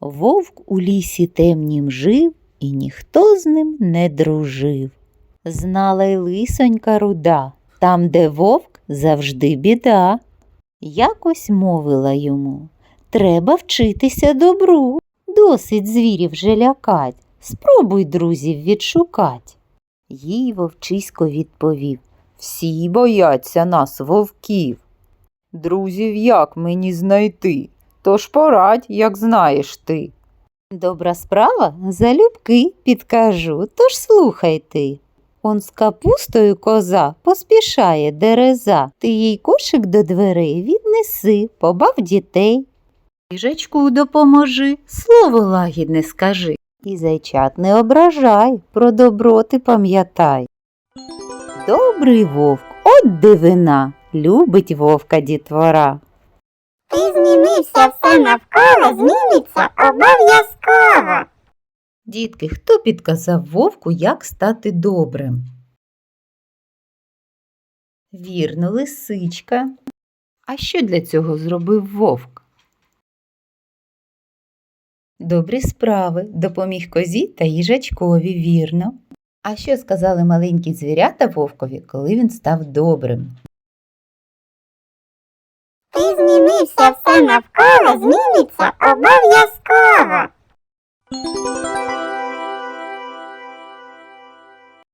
Вовк у лісі темнім жив, і ніхто з ним не дружив. Знала й лисонька руда, там, де вовк, завжди біда. Якось мовила йому Треба вчитися добру. Досить звірів вже лякать. Спробуй друзів відшукать. Їй вовчисько відповів Всі бояться нас, вовків. Друзів як мені знайти? Тож порадь, як знаєш ти. Добра справа, залюбки підкажу, тож слухай ти. Он з капустою коза поспішає дереза, ти їй кошик до дверей віднеси, побав дітей. Їжачку допоможи, слово лагідне скажи. І зайчат не ображай, про добро ти пам'ятай. Добрий вовк, от дивина, любить вовка дітвора. Ти змінився, все навколо зміниться обов'язково. Дітки, хто підказав вовку, як стати добрим? Вірно, лисичка. А що для цього зробив вовк? Добрі справи допоміг козі та їжачкові, вірно. А що сказали маленькі звірята вовкові, коли він став добрим? Ти змінився, все навколо зміниться обов'язково.